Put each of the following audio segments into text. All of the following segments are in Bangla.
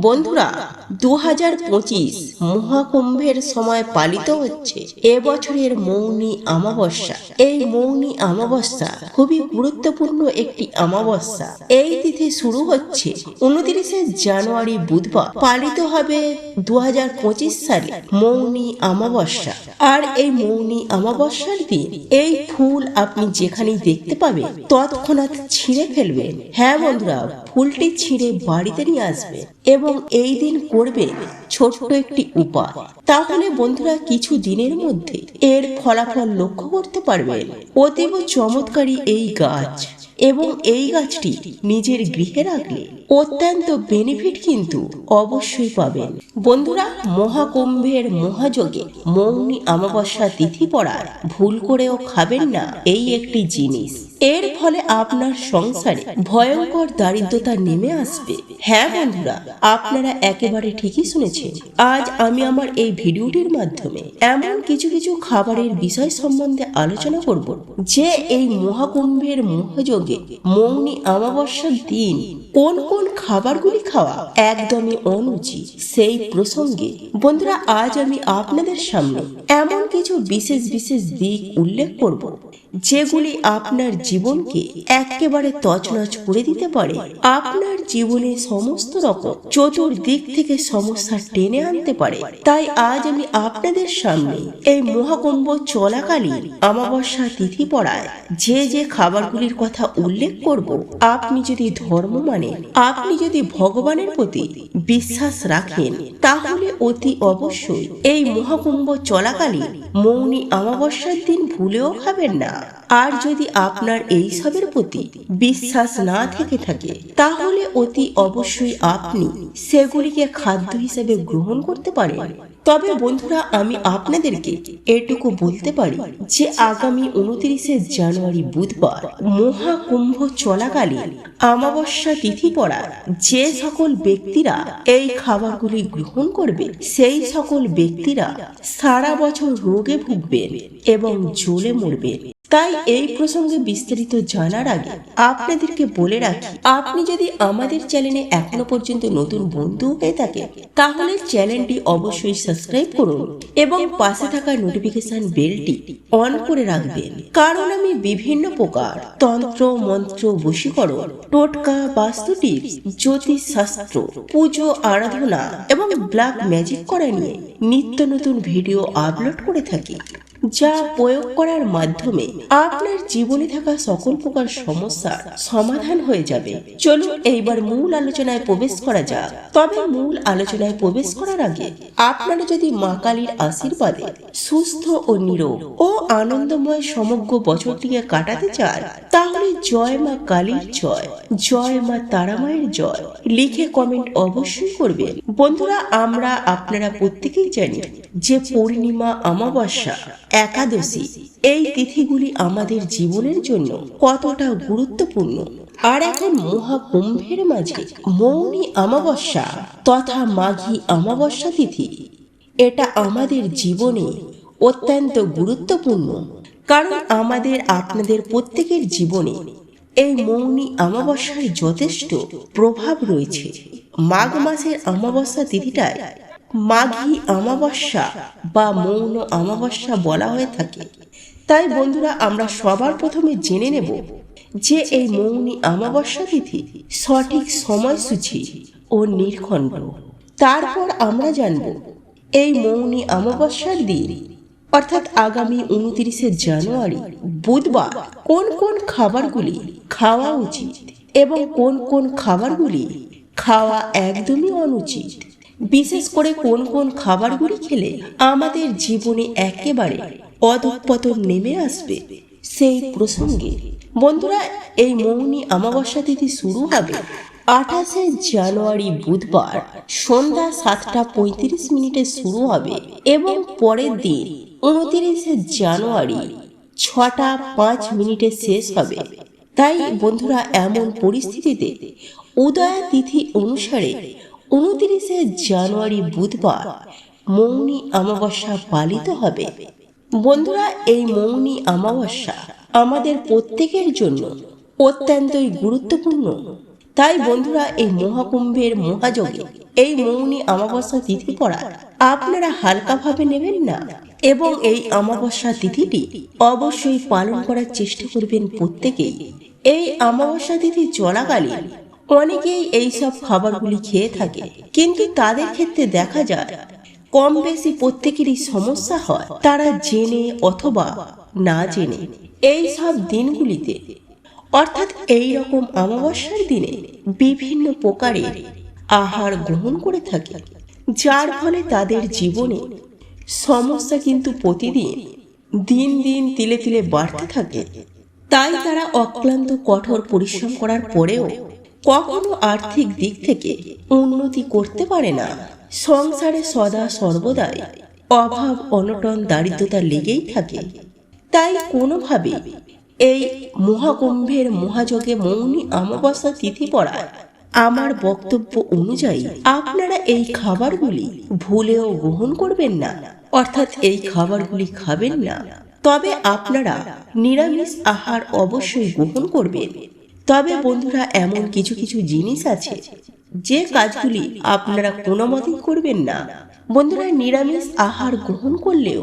বন্ধুরা দু হাজার পঁচিশ মহাকুম্ভের সময় পালিত হচ্ছে। এবছরের মৌনী অমাবস্যা। এই মৌনী অমাবস্যা খুবই গুরুত্বপূর্ণ একটি অমাবস্যা। এই তিথি শুরু হচ্ছে উনত্রিশে জানুয়ারি বুধবার। পালিত হবে দু হাজার পঁচিশ সালে মৌনী অমাবস্যা। আর এই মৌনী অমাবস্যার দিন এই ফুল আপনি যেখানেই দেখতে পাবেন, তৎক্ষণাৎ ছিঁড়ে ফেলবেন। হ্যাঁ বন্ধুরা, ফুলটি ছিঁড়ে বাড়িতে নিয়ে আসবে এবং এই দিন করবে ছোট্ট একটি উপায় তাহলে বন্ধুরা কিছু দিনের মধ্যে এর ফলাফল লক্ষ্য করতে পারবেন। অতীব চমৎকারী এই গাছ এবং এই গাছটি নিজের গৃহে রাখলে অত্যন্ত বেনিফিট কিন্তু অবশ্যই পাবেন। বন্ধুরা, মহাকুম্ভের মহাযোগে মৌনী অমাবস্যা তিথি পড়ার ভুল করেও খাবেন না এই একটি জিনিস। এর ফলে আপনার সংসারে ভয়ঙ্কর দারিদ্রতা নেমে আসবে। হ্যাঁ বন্ধুরা, আপনারা একেবারে ঠিকই শুনেছেন। আজ আমি আমার এই ভিডিওটির মাধ্যমে এমন কিছু কিছু খাবারের বিষয় সম্বন্ধে আলোচনা করব, যে এই মহাকুম্ভের মহাযোগে মৌনি অমাবস্যার দিন কোন কোন খাবারগুলি খাওয়া একদমই অনুচিত সেই প্রসঙ্গে বন্ধুরা, আজ আমি আপনাদের সামনে এমন কিছু বিশেষ বিশেষ দিক উল্লেখ করব। যেগুলি আপনার জীবনকে একেবারে তছনছ করে দিতে পারে, আপনার জীবনে সমস্ত রকম চতুর্দিক থেকে সমস্যা টেনে আনতে পারে। তাই আজ আমি আপনাদের সামনে এই মহাকুম্ভ চলাকালীন অমাবস্যা তিথি পড়ায় যে যে খাবারগুলির কথা উল্লেখ করব, আপনি যদি ধর্ম মানেন আপনি যদি ভগবানের প্রতি বিশ্বাস রাখেন, তাহলে অতি অবশ্যই এই মহাকুম্ভ চলাকালীন মৌনী অমাবস্যার দিন ভুলেও খাবেন না। আর যদি আপনার এই সবের প্রতি বিশ্বাস না থেকে থাকে, তাহলে অতি অবশ্যই আপনি সেগুলিকে খাদ্য হিসেবে গ্রহণ করতে পারেন। তবে বন্ধুরা, আমি আপনাদেরকে এটুকু বলতে পারি যে আগামী উনত্রিশে জানুয়ারি বুধবার মহাকুম্ভ চলাকালীন অমাবস্যা তিথি পড়ার যে সকল ব্যক্তিরা এই খাবারগুলি গ্রহণ করবে, সেই সকল ব্যক্তিরা সারা বছর রোগে ভুগবেন এবং জ্বলে মরবেন। তাই এই প্রসঙ্গে বিস্তারিত জানার আগে আপনাদেরকে বলে রাখি, আপনি যদি আমাদের চ্যানেলে এখনও পর্যন্ত নতুন বন্ধু হয়ে থাকে, তাহলে চ্যানেলটি অবশ্যই সাবস্ক্রাইব করুন এবং পাশে থাকা নোটিফিকেশন বেলটি অন করে রাখবেন। কারণ আমি বিভিন্ন প্রকার তন্ত্র, মন্ত্র, বশীকরণ, টোটকা, বাস্তু টিপস জ্যোতিষ শাস্ত্র পুজো, আরাধনা এবং ব্ল্যাক ম্যাজিক করা নিয়ে নিত্য নতুন ভিডিও আপলোড করে থাকি। যা প্রয়োগ করার মাধ্যমে আপনার জীবনে থাকা সকল প্রকার সমস্যার সমাধান হয়ে যাবে। চলুন এইবার মূল আলোচনায় প্রবেশ করা যাক। তবে মূল আলোচনায় প্রবেশ করার আগে আপনারা যদি মা কালীর আশীর্বাদে সুস্থ ও নিরোগ ও আনন্দময় সমগ্র বছরটিকে কাটাতে চান, তাহলে জয় মা কালীর জয় জয় মা তারামায়ের জয় লিখে কমেন্ট অবশ্যই করবেন। বন্ধুরা, আমরা আপনারা প্রত্যেকেই জানি যে পূর্ণিমা অমাবস্যা একাদশী। এই তিথিগুলি আমাদের জীবনের জন্য কতটা গুরুত্বপূর্ণ। আর এখন মহাকুম্ভের মাঝে মৌনী অমাবস্যা তথা মাঘী অমাবস্যা তিথি, এটা আমাদের জীবনে অত্যন্ত গুরুত্বপূর্ণ। কারণ আমাদের, আপনাদের প্রত্যেকের জীবনে এই মৌনী অমাবস্যার যথেষ্ট প্রভাব রয়েছে। মাঘ মাসের অমাবস্যা তিথিটায় মাঘী অমাবস্যা বা মৌন অমাবস্যা বলা হয়ে থাকে। তাই বন্ধুরা, আমরা সবার প্রথমে জেনে নেব যে এই মৌনী অমাবস্যা তিথি সঠিক সময়সূচি ও নির্খণ্ড তারপর আমরা জানব এই মৌনী অমাবস্যার দিন, অর্থাৎ আগামী উনত্রিশে জানুয়ারি, বুধবার কোন কোন খাবারগুলি খাওয়া উচিত এবং কোন কোন খাবারগুলি খাওয়া একদমই অনুচিত বিশেষ করে কোন কোন খাবারগুলি খেলে আমাদের জীবনে একেবারে অধঃপতন নেমে আসবে, সেই প্রসঙ্গে বন্ধুরা, এই মৌনী অমাবস্যা তিথি শুরু হবে আঠাশে জানুয়ারি বুধবার। সন্ধ্যা সাতটা পঁয়ত্রিশ মিনিটে শুরু হবে এবং পরের দিন উনতিরিশে জানুয়ারি ছটা পাঁচ মিনিটে শেষ হবে। তাই বন্ধুরা, এমন পরিস্থিতিতে উদয়া তিথি অনুসারে উনতিরিশে জানুয়ারি বুধবার মৌনী অমাবস্যা পালিত হবে। বন্ধুরা, এই মৌনী অমাবস্যা আমাদের প্রত্যেকের জন্য অত্যন্তই গুরুত্বপূর্ণ। তাই বন্ধুরা, এই মহাকুম্ভের মহাযোগে এই মৌনী অমাবস্যা তিথি পড়া আপনারা হালকাভাবে নেবেন না এবং এই অমাবস্যা তিথিটি অবশ্যই পালন করার চেষ্টা করবেন প্রত্যেকেই। এই অমাবস্যা তিথি চলাকালীন অনেকেই এই সব খাবারগুলি খেয়ে থাকে, কিন্তু তাদের ক্ষেত্রে দেখা যায়, কম বেশি প্রত্যেকেরই সমস্যা হয়। তারা জেনে অথবা না জেনে এই সব দিনগুলিতে, অর্থাৎ এই রকম অমাবস্যার দিনে, বিভিন্ন প্রকারের আহার গ্রহণ করে থাকে, যার ফলে তাদের জীবনে সমস্যা কিন্তু প্রতিদিন, দিন দিন তিলে তিলে বাড়তে থাকে। তাই তারা অক্লান্ত কঠোর পরিশ্রম করার পরেও কখনো আর্থিক দিক থেকে উন্নতি করতে পারে না। সংসারে সদা সর্বদাই অভাব, অনটন, দারিদ্রতা লেগেই থাকে। তাই কোনোভাবে এই মহাকুম্ভের মহাযোগে মৌনী অমাবস্যা তিথি পড়ায় আমার বক্তব্য অনুযায়ী আপনারা এই খাবারগুলি ভুলেও গ্রহণ করবেন না, অর্থাৎ এই খাবারগুলি খাবেন না। তবে আপনারা নিরামিষ আহার অবশ্যই গ্রহণ করবেন। তবে বন্ধুরা এমন কিছু কিছু জিনিস আছে যে কাজগুলি আপনারা কোনো মতেই করবেন না। বন্ধুরা নিরামিষ আহার গ্রহণ করলেও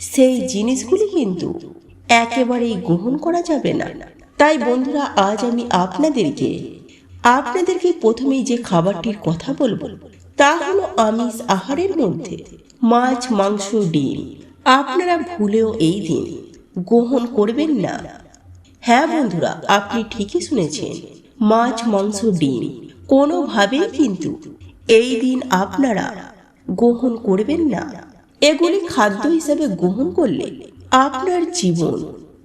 সেই জিনিসগুলি কিন্তু একেবারেই গ্রহণ করা যাবে না। তাই বন্ধুরা আজ আমি আপনাদেরকে আপনাদেরকে প্রথমেই যে খাবারটির কথা বলব তা হলো আমিষ আহারের মধ্যে মাছ মাংস ডিম। আপনারা ভুলেও এই দিন গ্রহণ করবেন না। হ্যাঁ বন্ধুরা, আপনি ঠিকই শুনেছেন, মাছ, মাংস, ডিম, কোনোভাবেই কিন্তু এই দিন আপনারা গ্রহণ করবেন না। এগুলি খাদ্য হিসেবে গ্রহণ করলে আপনার জীবন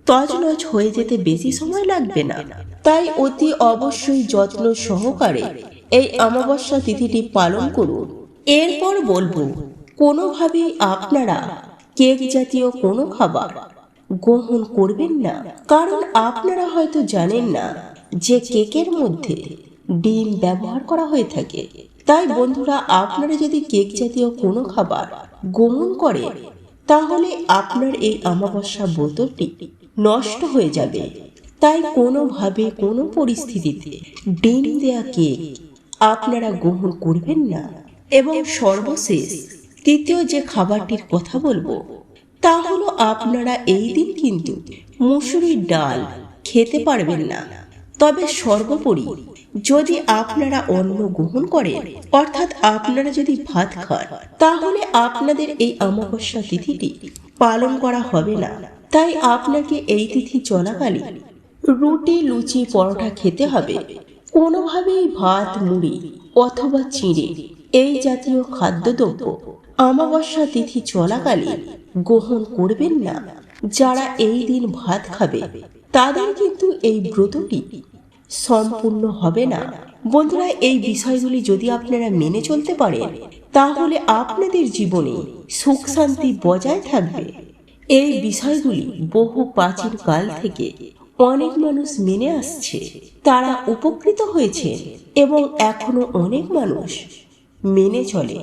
তজনজ হয়ে যেতে বেশি সময় লাগবে না। তাই অতি অবশ্যই যত্ন সহকারে এই অমাবস্যা তিথিটি পালন করুন। এরপর বলব, কোনোভাবেই আপনারা কেক জাতীয় কোনো খাবার গ্রহণ করবেন না। কারণ আপনারা হয়তো জানেন না যে কেকের মধ্যে ডিম ব্যবহার করা হয়ে থাকে। তাই বন্ধুরা, আপনারা যদি কেক জাতীয় কোনো খাবার গ্রহণ করেন তাহলে আপনার এই অমাবস্যা বোতলটি নষ্ট হয়ে যাবে। তাই কোনোভাবে কোনো পরিস্থিতিতে ডিম দেয়া কেক আপনারা গ্রহণ করবেন না। এবং সর্বশেষ, তৃতীয় যে খাবারটির কথা বলব, তা আপনারা এই দিন কিন্তু মুসুরির ডাল খেতে পারবেন না। তবে সর্বোপরি যদি আপনারা অন্ন গ্রহণ করেন, অর্থাৎ আপনারা যদি ভাত খান, তাহলে আপনাদের এই অমাবস্যা তিথিটি পালন করা হবে না। তাই আপনাকে এই তিথি চলাকালীন রুটি, লুচি, পরোটা খেতে হবে। কোনোভাবেই ভাত, মুড়ি অথবা চিড়ে এই জাতীয় খাদ্যদ্রব্য অমাবস্যা তিথি চলাকালীন গ্রহণ করবেন না। যারা এই দিন ভাত খাবে, তাদের কিন্তু এই ব্রতটি সম্পূর্ণ হবে না। বন্ধুরা, এই বিষয়গুলি যদি আপনারা মেনে চলতে পারেন, তাহলে আপনাদের জীবনে সুখ শান্তি বজায় থাকবে। এই বিষয়গুলি বহু প্রাচীন কাল থেকে অনেক মানুষ মেনে আসছে। তারা উপকৃত হয়েছে এবং এখনও অনেক মানুষ মেনে চলে।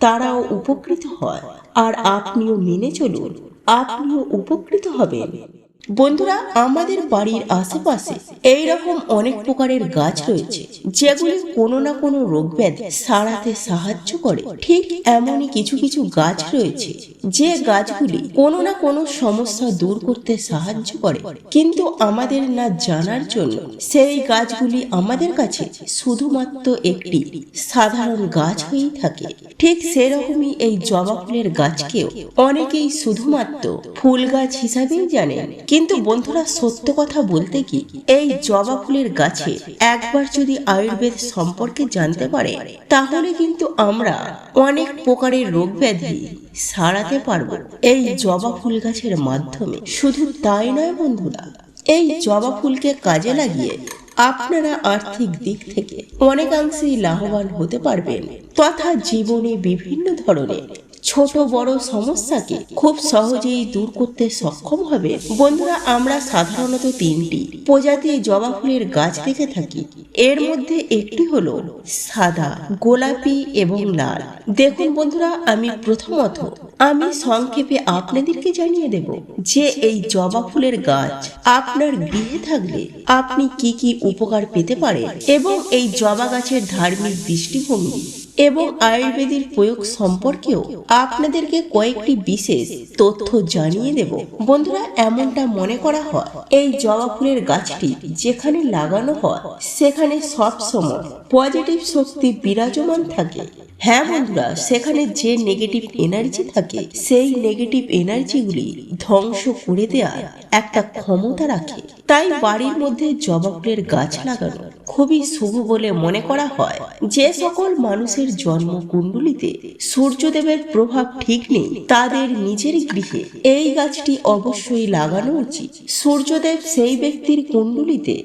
তারাও উপকৃত হয়। আর আপনিও মেনে চলুন আপনিও উপকৃত হবেন। বন্ধুরা, আমাদের বাড়ির আশেপাশে এই রকম অনেক প্রকারের গাছ রয়েছে, যেগুলি কোনো না কোনো রোগ ব্যাধি সারাতে সাহায্য করে। ঠিক এমনই কিছু কিছু গাছ রয়েছে, যে গাছগুলি কোনো না কোনো সমস্যা দূর করতে সাহায্য করে। কিন্তু আমাদের না জানার জন্য সেই গাছগুলি আমাদের কাছে শুধুমাত্র একটি সাধারণ গাছ হয়েই থাকে। ঠিক সেরকমই এই জবা ফুলের গাছকেও অনেকেই শুধুমাত্র ফুল গাছ হিসাবেই জানেন। কিন্তু বন্ধুরা, সত্য কথা বলতে কি, এই জবা ফুলের গাছে একবার যদি আয়ুর্বেদ সম্পর্কে জানতে পারে, তাহলে কিন্তু আমরা অনেক প্রকারের রোগ ব্যাধি সারাতে পারব এই জবা ফুল গাছের মাধ্যমে। শুধু তাই নয় বন্ধুরা, এই জবা ফুলকে কাজে লাগিয়ে আপনারা আর্থিক দিক থেকে অনেকাংশেই লাভবান হতে পারবেন। তথা জীবনে বিভিন্ন ধরনের ছোট বড় সমস্যাকে খুব সহজেই দূর করতে সক্ষম হবে। বন্ধুরা, আমরা সাধারণত তিনটি। প্রজাতির জবা ফুলের গাছ দেখে থাকি। এর মধ্যে একটি হলো সাদা, গোলাপি এবং লাল। দেখুন বন্ধুরা, আমি প্রথমত, আমি সংক্ষেপে আপনাদেরকে জানিয়ে দেব যে এই জবা ফুলের গাছ আপনার গৃহে থাকলে আপনি কি কি উপকার পেতে পারেন এবং এই জবা গাছের ধার্মিক দৃষ্টিভঙ্গি এবং আয়ুর্বেদের প্রয়োগ সম্পর্কেও আপনাদেরকে কয়েকটি বিশেষ তথ্য জানিয়ে দেব। বন্ধুরা, এমনটা মনে করা হয়, এই জবা ফুলের গাছটি যেখানে লাগানো হয়, সেখানে সব সময় পজিটিভ শক্তি বিরাজমান থাকে। হ্যাঁ বন্ধুরা, সেখানে যে নেগেটিভ এনার্জি থাকে, সেই নেগেটিভ এনার্জিগুলি ধ্বংস করে দেওয়ার একটা ক্ষমতা রাখে। তাই বাড়ির মধ্যে জবা গাছ লাগানো খুবই শুভ বলে মনে করা হয়। যে সকল মানুষের জন্ম কুণ্ডলিতে সূর্যদেবের প্রভাব ঠিক নেই, তাদের নিজের গৃহে এই গাছটি অবশ্যই লাগানো উচিত। সূর্যদেব সেই ব্যক্তির কুণ্ডলিতে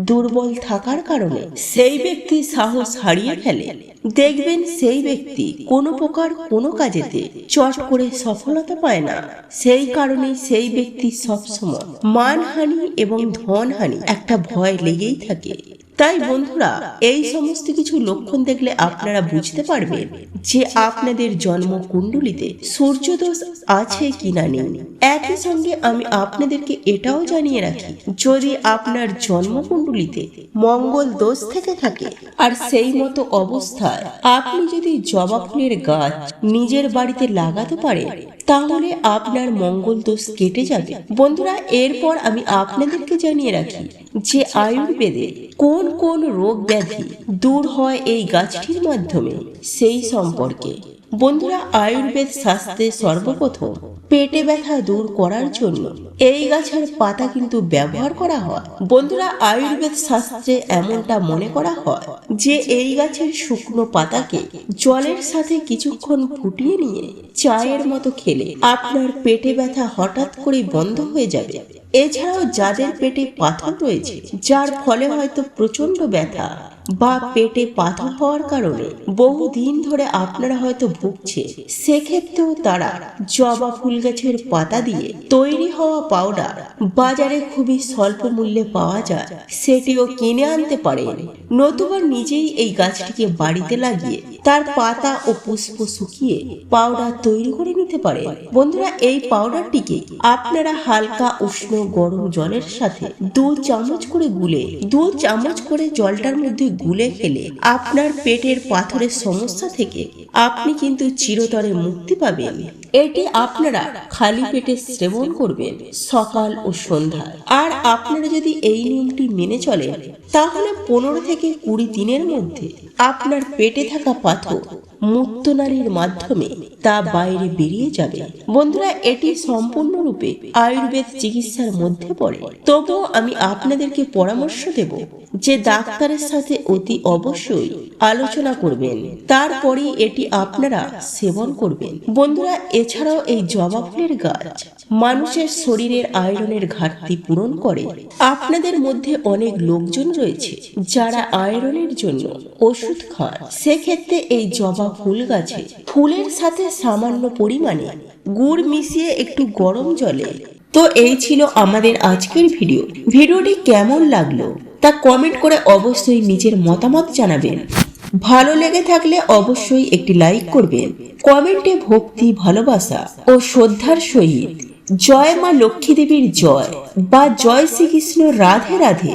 দুর্বল থাকার কারণে সেই ব্যক্তি সাহস হারিয়ে ফেলে। দেখবেন সেই ব্যক্তি কোনো প্রকার কোনো কাজেতে চট করে সফলতা পায় না। সেই কারণে সেই ব্যক্তি সবসময় মানহানি এবং ধনহানি একটা ভয় লেগেই থাকে। তাই বন্ধুরা, এই সমস্ত কিছু লক্ষণ দেখলে আপনারা বুঝতে পারবেন যে আপনাদের জন্ম কুণ্ডলিতে সূর্যদোষ আছে কিনা নেই। একই সঙ্গে আমি আপনাদেরকে এটাও জানিয়ে রাখি, যদি আপনার জন্ম কুণ্ডলিতে মঙ্গল দোষ থেকে থাকে, আর সেই মতো অবস্থায় আপনি যদি জবা ফুলের গাছ নিজের বাড়িতে লাগাতে পারেন তাহলে আপনার মঙ্গল দোষ কেটে যাবে। বন্ধুরা, এরপর আমি আপনাদেরকে জানিয়ে রাখি যে আয়ুর্বেদে কোন কোন রোগ ব্যাধি দূর হয় এই গাছটির মাধ্যমে? সেই সম্পর্কে। বন্ধুরা আয়ুর্বেদ শাস্ত্রে সর্বপ্রথম পেটে ব্যথা দূর করার জন্য এই গাছের পাতা কিন্তু ব্যবহার করা হয়। বন্ধুরা আয়ুর্বেদ শাস্ত্রে এমনটা মনে করা হয় যে এই গাছের শুকনো পাতাকে জলের সাথে কিছুক্ষণ ফুটিয়ে নিয়ে চায়ের মতো খেলে আপনার পেটে ব্যথা হঠাৎ করে বন্ধ হয়ে যাবে। এছাড়াও যাদের পেটে পাথর রয়েছে, যার ফলে হয়তো প্রচণ্ড ব্যথা বা পেটে পাথর হওয়ার কারণে বহুদিন ধরে আপনারা হয়তো ভুগছে। সেক্ষেত্রেও তারা জবা ফুল গাছের পাতা দিয়ে তৈরি হওয়া পাউডার বাজারে খুবই স্বল্প মূল্যে পাওয়া যায়। সেটিও কিনে আনতে পারেন। নতুবা নিজেই এই গাছটিকে বাড়িতে লাগিয়ে তার পাতা ও পুষ্প শুকিয়ে পাউডার তৈরি করে নিতে পারেন বন্ধুরা, এই পাউডারটিকে আপনারা হালকা উষ্ণ গরম জলের সাথে দু চামচ করে গুলে, দু চামচ করে জলটার মধ্যে গুলে খেলে আপনার পেটের পাথরের সমস্যা থেকে আপনি কিন্তু চিরতরে মুক্তি পাবেন। এটি আপনারা খালি পেটে সেবন করবেন সকাল ও সন্ধ্যায় আর আপনারা যদি এই নিয়মটি মেনে চলেন, তাহলে পনেরো থেকে কুড়ি দিনের মধ্যে আপনার পেটে থাকা পাথর মুক্ত নারীর মাধ্যমে তা বাইরে বেরিয়ে যাবে। বন্ধুরা, এটি সম্পূর্ণরূপে আয়ুর্বেদ চিকিৎসার মধ্যে পড়ে। তবুও আমি আপনাদেরকে পরামর্শ দেব যে ডাক্তারের সাথে অতি অবশ্যই আলোচনা করবেন। তারপরেই এটি আপনারা সেবন করবেন। বন্ধুরা, এছাড়াও এই জবা ফুলের গাছ মানুষের শরীরের আয়রনের ঘাটতি পূরণ করে। আপনাদের মধ্যে অনেক লোকজন রয়েছে যারা আয়রনের জন্য ওষুধ খান। সেক্ষেত্রে এই জবা ফুল গাছে। ফুলের সাথে সামান্য পরিমাণে গুড় মিশিয়ে একটু গরম জলে। তো এই ছিল আমাদের আজকের ভিডিও। ভিডিওটি কেমন লাগল তা কমেন্ট করে অবশ্যই নিজের মতামত জানাবেন। ভালো লেগে থাকলে অবশ্যই একটি লাইক করবেন। কমেন্টে ভক্তি, ভালোবাসা ও শ্রদ্ধার সহিত। জয় মা লক্ষ্মী দেবীর জয় বা জয় শ্রীকৃষ্ণ রাধে রাধে।